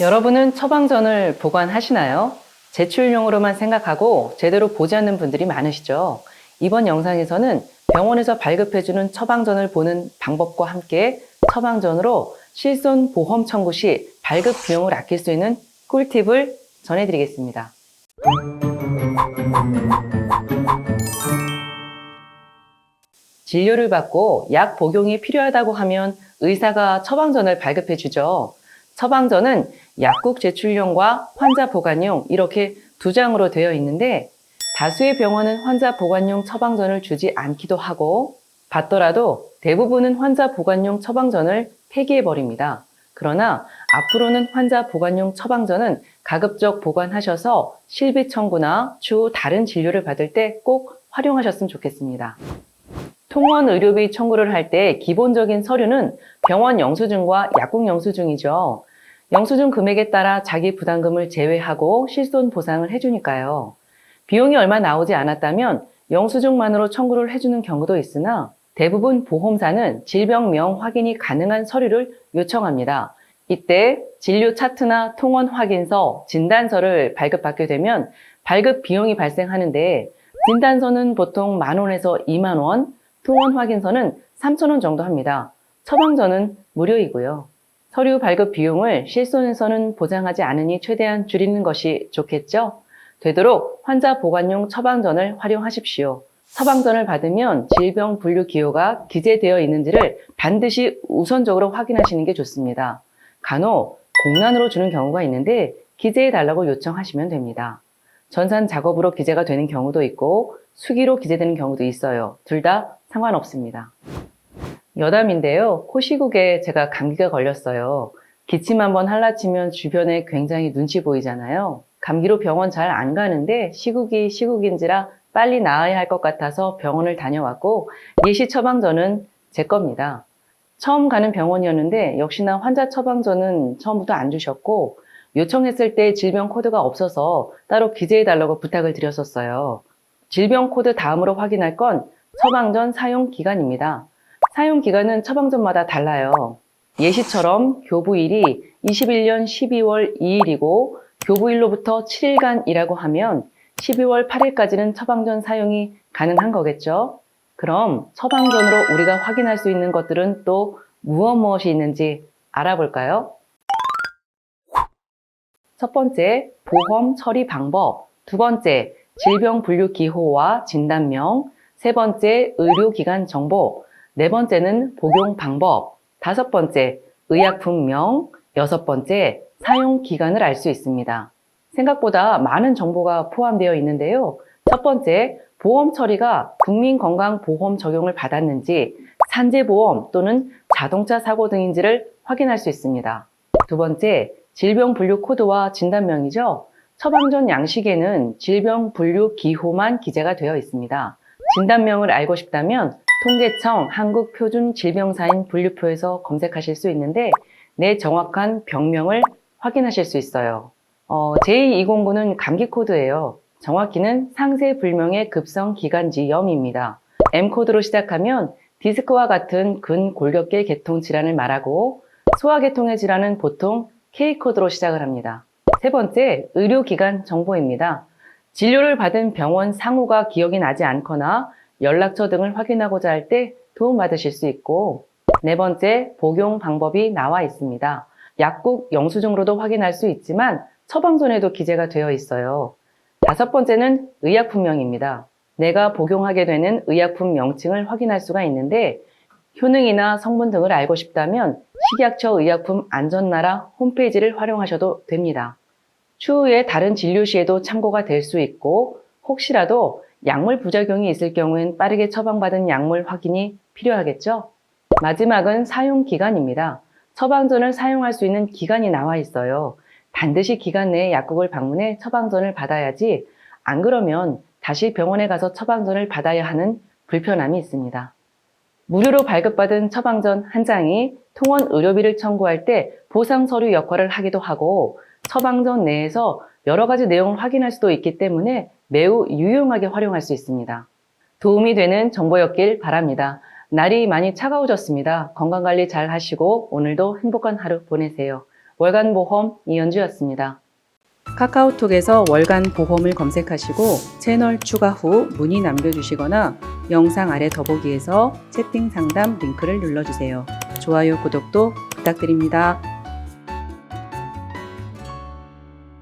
여러분은 처방전을 보관하시나요? 제출용으로만 생각하고 제대로 보지 않는 분들이 많으시죠? 이번 영상에서는 병원에서 발급해주는 처방전을 보는 방법과 함께 처방전으로 실손 보험 청구 시 발급 비용을 아낄 수 있는 꿀팁을 전해드리겠습니다. 진료를 받고 약 복용이 필요하다고 하면 의사가 처방전을 발급해 주죠. 처방전은 약국 제출용과 환자 보관용 이렇게 두 장으로 되어 있는데 다수의 병원은 환자 보관용 처방전을 주지 않기도 하고 받더라도 대부분은 환자 보관용 처방전을 폐기해 버립니다. 그러나 앞으로는 환자 보관용 처방전은 가급적 보관하셔서 실비 청구나 추후 다른 진료를 받을 때 꼭 활용하셨으면 좋겠습니다. 통원 의료비 청구를 할 때 기본적인 서류는 병원 영수증과 약국 영수증이죠. 영수증 금액에 따라 자기 부담금을 제외하고 실손 보상을 해주니까요. 비용이 얼마 나오지 않았다면 영수증만으로 청구를 해주는 경우도 있으나 대부분 보험사는 질병명 확인이 가능한 서류를 요청합니다. 이때 진료 차트나 통원 확인서, 진단서를 발급받게 되면 발급 비용이 발생하는데 진단서는 보통 만 원에서 2만 원, 통원 확인서는 3천 원 정도 합니다. 처방전은 무료이고요. 서류 발급 비용을 실손에서는 보장하지 않으니 최대한 줄이는 것이 좋겠죠? 되도록 환자 보관용 처방전을 활용하십시오. 처방전을 받으면 질병 분류 기호가 기재되어 있는지를 반드시 우선적으로 확인하시는 게 좋습니다. 간혹 공란으로 주는 경우가 있는데 기재해 달라고 요청하시면 됩니다. 전산 작업으로 기재가 되는 경우도 있고 수기로 기재되는 경우도 있어요. 둘 다 상관없습니다. 여담인데요. 코 시국에 제가 감기가 걸렸어요. 기침 한번 할라치면 주변에 굉장히 눈치 보이잖아요. 감기로 병원 잘 안 가는데 시국이 시국인지라 빨리 나아야 할 것 같아서 병원을 다녀왔고 예시 처방전은 제 겁니다. 처음 가는 병원이었는데 역시나 환자 처방전은 처음부터 안 주셨고 요청했을 때 질병 코드가 없어서 따로 기재해 달라고 부탁을 드렸었어요. 질병 코드 다음으로 확인할 건 처방전 사용 기간입니다. 사용 기간은 처방전마다 달라요. 예시처럼 교부일이 21년 12월 2일이고 교부일로부터 7일간이라고 하면 12월 8일까지는 처방전 사용이 가능한 거겠죠. 그럼 처방전으로 우리가 확인할 수 있는 것들은 또 무엇 무엇이 있는지 알아볼까요? 첫 번째, 보험 처리 방법. 두 번째, 질병 분류 기호와 진단명. 세 번째, 의료기관 정보. 네 번째는 복용 방법. 다섯 번째, 의약품명. 여섯 번째, 사용 기간을 알 수 있습니다. 생각보다 많은 정보가 포함되어 있는데요. 첫 번째, 보험 처리가 국민건강보험 적용을 받았는지, 산재보험 또는 자동차 사고 등인지를 확인할 수 있습니다. 두 번째, 질병 분류 코드와 진단명이죠. 처방전 양식에는 질병 분류 기호만 기재가 되어 있습니다. 진단명을 알고 싶다면 통계청 한국표준질병사인 분류표에서 검색하실 수 있는데 내 정확한 병명을 확인하실 수 있어요. 어, J209는 감기 코드예요. 정확히는 상세 불명의 급성 기관지염입니다. M코드로 시작하면 디스크와 같은 근골격계 계통 질환을 말하고 소화계통의 질환은 보통 K코드로 시작을 합니다. 세 번째, 의료기관 정보입니다. 진료를 받은 병원 상호가 기억이 나지 않거나 연락처 등을 확인하고자 할 때 도움받으실 수 있고 네 번째, 복용 방법이 나와 있습니다. 약국 영수증으로도 확인할 수 있지만 처방전에도 기재가 되어 있어요. 다섯 번째는 의약품명입니다. 내가 복용하게 되는 의약품 명칭을 확인할 수가 있는데 효능이나 성분 등을 알고 싶다면 식약처 의약품 안전나라 홈페이지를 활용하셔도 됩니다. 추후에 다른 진료 시에도 참고가 될 수 있고 혹시라도 약물 부작용이 있을 경우엔 빠르게 처방받은 약물 확인이 필요하겠죠? 마지막은 사용 기간입니다. 처방전을 사용할 수 있는 기간이 나와 있어요. 반드시 기간 내에 약국을 방문해 처방전을 받아야지 안 그러면 다시 병원에 가서 처방전을 받아야 하는 불편함이 있습니다. 무료로 발급받은 처방전 한 장이 통원 의료비를 청구할 때 보상 서류 역할을 하기도 하고 처방전 내에서 여러 가지 내용을 확인할 수도 있기 때문에 매우 유용하게 활용할 수 있습니다. 도움이 되는 정보였길 바랍니다. 날이 많이 차가워졌습니다. 건강관리 잘 하시고 오늘도 행복한 하루 보내세요. 월간보험 이현주였습니다. 카카오톡에서 월간보험을 검색하시고 채널 추가 후 문의 남겨주시거나 영상 아래 더보기에서 채팅 상담 링크를 눌러주세요. 좋아요, 구독도 부탁드립니다.